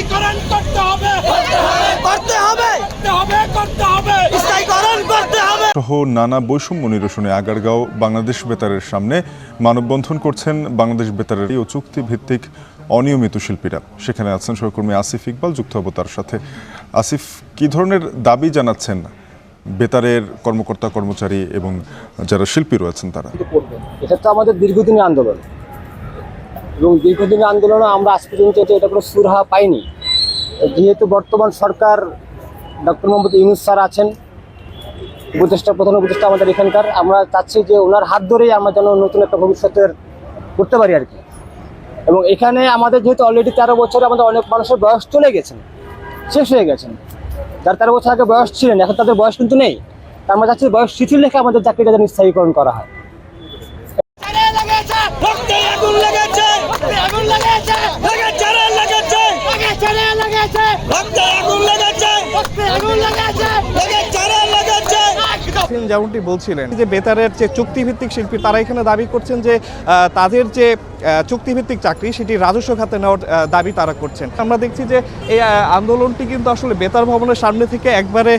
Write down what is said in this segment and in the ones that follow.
স্থায়ীকরণ করতে হবে। করতে হবে। করতে হবে করতে হবে। স্থায়ীকরণ করতে হবে। সহ নানা বৈষম্য নিরসনে আগারগাঁও বাংলাদেশ বেতারের সামনে মানববন্ধন করছেন বাংলাদেশ বেতারের ও চুক্তি ভিত্তিক অনিয়মিত শিল্পীরা। সেখানে আছেন সহকর্মী আসিফ ইকবাল যুক্ত হব তার সাথে। আসিফ কি ধরনের দাবি জানাচ্ছেন বেতারের কর্মকর্তা কর্মচারী এবং যারা শিল্পী রয়েছেন তারা? এটা তো আমাদের দীর্ঘদিনের আন্দোলন। এবং দীর্ঘদিনের আন্দোলনে আমরা আজ পর্যন্ত এটা কোনো সুরাহা পাইনি। যেহেতু বর্তমান সরকার ডক্টর মোহাম্মদ ইউনুস স্যার আছেন, উপদেষ্টা, প্রধান উপদেষ্টা আমাদের এখানকার, আমরা চাচ্ছি যে ওনার হাত ধরেই আমরা যেন নতুন একটা ভবিষ্যতের করতে পারি আর কি। এবং এখানে আমাদের যেহেতু অলরেডি তেরো বছরে আমাদের অনেক মানুষের বয়স চলে গেছেন শেষ হয়ে গেছেন যার তেরো বছর আগে বয়স ছিলেন, এখন তাদের বয়স কিন্তু নেই। তার আমরা চাচ্ছি বয়স শিথিল রেখে আমাদের চাকরিটা যেন স্থায়ীকরণ করা হয়। লেগেছে। আগুন রক্তে আগুন রক্তে আগুন যেমনটি বলছিলেন যে বেতারের যে চুক্তিভিত্তিক শিল্পী তারা এখানে দাবি করছেন যে তাদের যে চুক্তিভিত্তিক চাকরি, সেটি রাজস্ব খাতে নেওয়ার দাবি তারা করছেন। আমরা দেখছি যে এই আন্দোলনটি কিন্তু আসলে বেতার ভবনের সামনে থেকে একবারে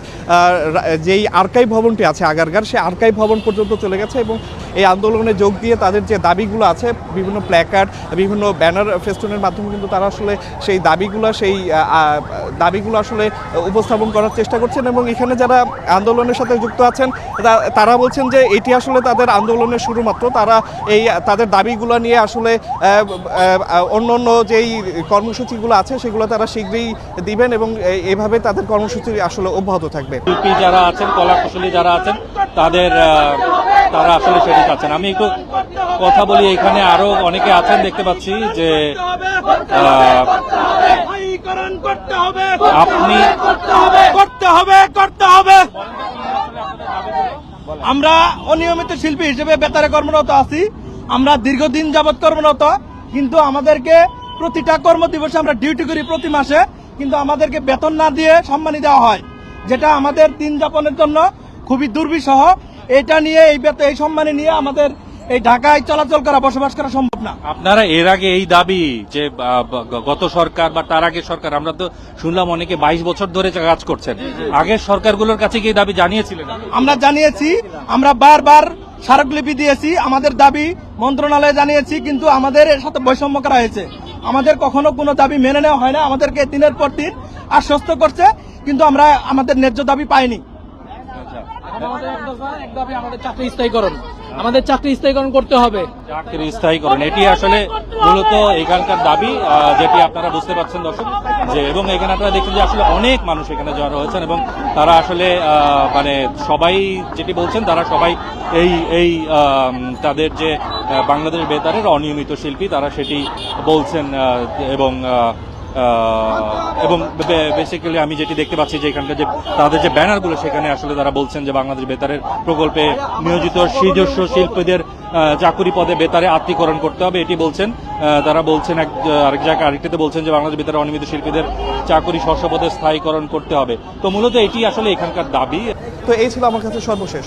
যেই আর্কাইভ ভবনটি আছে আগারগার সেই আর্কাইভ ভবন পর্যন্ত চলে গেছে এবং এই আন্দোলনে যোগ দিয়ে তাদের যে দাবিগুলো আছে, বিভিন্ন প্ল্যাকার্ড, বিভিন্ন ব্যানার ফেস্টুনের মাধ্যমে কিন্তু তারা আসলে সেই দাবিগুলো সেই দাবিগুলো আসলে উপস্থাপন করার চেষ্টা করছেন এবং এখানে যারা আন্দোলনের সাথে যুক্ত আছেন তারা বলছেন যে এটি আসলে তাদের আন্দোলনের শুরু মাত্র তারা এই, তাদের দাবিগুলো নিয়ে আসলে আহ, অন্য অন্য যেই কর্মসূচিগুলো আছে সেগুলো তারা শীঘ্রই দিবেন এবং এভাবে তাদের কর্মসূচি আসলে অব্যাহত থাকবে। শিল্পী যারা আছেন কলা কুশলী যারা আছেন তাদের তারা আসলে সেটি চাচ্ছেন। আমি একটু কথা বলি এখানে আরও অনেকে আছেন দেখতে পাচ্ছি যে আপনি করতে হবে করতে হবে। আমরা অনিয়মিত শিল্পী হিসেবে বেতারে কর্মরত আছি। আমরা দীর্ঘদিন যাবৎ কর্মরত কিন্তু আমাদেরকে প্রতিটা কর্মদিবসে আমরা ডিউটি করি প্রতি মাসে কিন্তু আমাদেরকে বেতন না দিয়ে সম্মানী দেওয়া হয় যেটা আমাদের দিন যাপনের জন্য খুবই দুর্বিষহ। এটা নিয়ে এই বেতন এই সম্মানী নিয়ে আমাদের এই ঢাকায় চলাচল করা বসবাস করা সম্ভব না। আপনারা এর আগে এই দাবি যে গত সরকার বা তার আগে সরকার আমরা তো শুনলাম অনেকে বাইশ বছর ধরে কাজ করছেন। আগের সরকারগুলোর কাছে কি দাবি জানিয়েছিলেন? আমরা জানিয়েছি আমরা বারবার স্মারকলিপি দিয়েছি, আমাদের দাবি মন্ত্রণালয়ে জানিয়েছি, কিন্তু আমাদের সাথে বৈষম্য করা হয়েছে। আমাদের কখনো কোনো দাবি মেনে নেওয়া হয় না, আমাদেরকে দিনের পর দিন আশ্বস্ত করছে, কিন্তু আমরা আমাদের ন্যায্য দাবি পাইনি। আমাদের চাকরি স্থায়ীকরণ। আমাদের চাকরি স্থায়ীকরণ করতে হবে। চাকরি স্থায়ীকরণ, এটি আসলে মূলত এখানকার দাবি যেটি আপনারা বুঝতে পারছেন দর্শক, যে এবং এখানে আপনারা দেখছেন যে আসলে অনেক মানুষ এখানে জড়ো হয়েছেন এবং তারা আসলে মানে সবাই যেটি বলছেন, তারা সবাই এই এই তাদের যে বাংলাদেশ বেতারের অনিয়মিত শিল্পী, তারা সেটি বলছেন এবং এবং বেসিক্যালি আমি যেটি দেখতে পাচ্ছি যে এখানকার যে তাদের যে ব্যানারগুলো সেখানে আসলে তারা বলছেন যে বাংলাদেশ বেতারের প্রকল্পে নিয়োজিত নিজস্ব শিল্পীদের চাকুরি পদে বেতারে আত্মীকরণ করতে হবে, এটি বলছেন। তারা বলছেন এক আরেক জায়গায়, আরেকটিতে বলছেন যে বাংলাদেশ বেতারে অনিয়মিত শিল্পীদের চাকুরি শস্য পদে স্থায়ীকরণ করতে হবে। তো মূলত এটি আসলে এখানকার দাবি। তো এই ছিল আমার কাছে সর্বশেষ।